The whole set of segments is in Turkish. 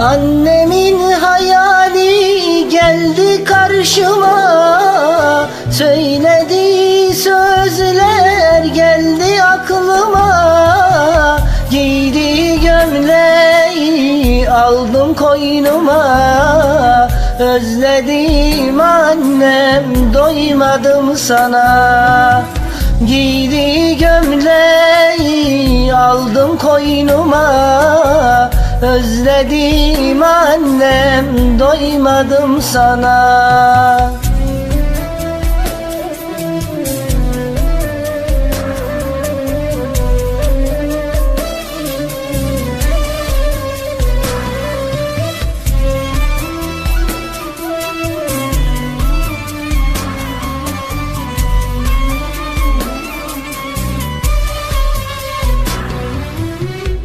Annemin hayali geldi karşıma. Söylediği sözler geldi aklıma. Giydiği gömleği aldım koynuma. Özledim annem doymadım sana. Giydiği gömleği aldım koynuma Özledim annem doymadım sana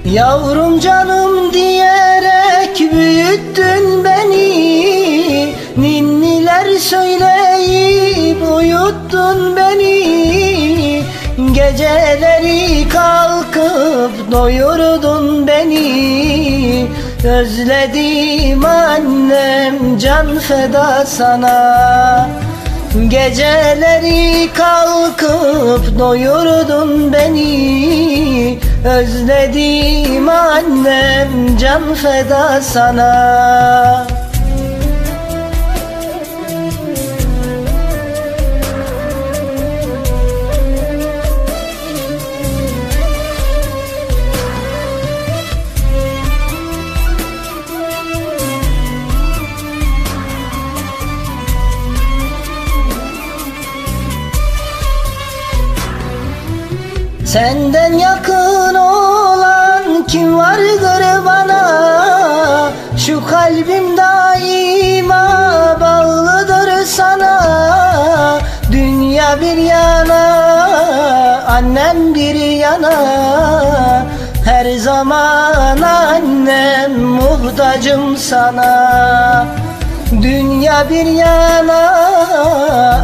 Yavrum canım diyerek büyüttün beni. Ninniler söyleyip uyuttun beni. Geceleri kalkıp doyurdun beni. Özledim annem can feda sana. Geceleri kalkıp doyurdun beni Özledim annem can feda sana Senden yakın olan kim vardır bana? Şu kalbim daima bağlıdır sana. Dünya bir yana annem bir yana. Her zaman annem muhtacım sana. Dünya bir yana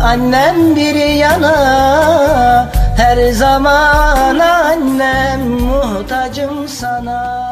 annem bir yana her zaman annem muhtacım sana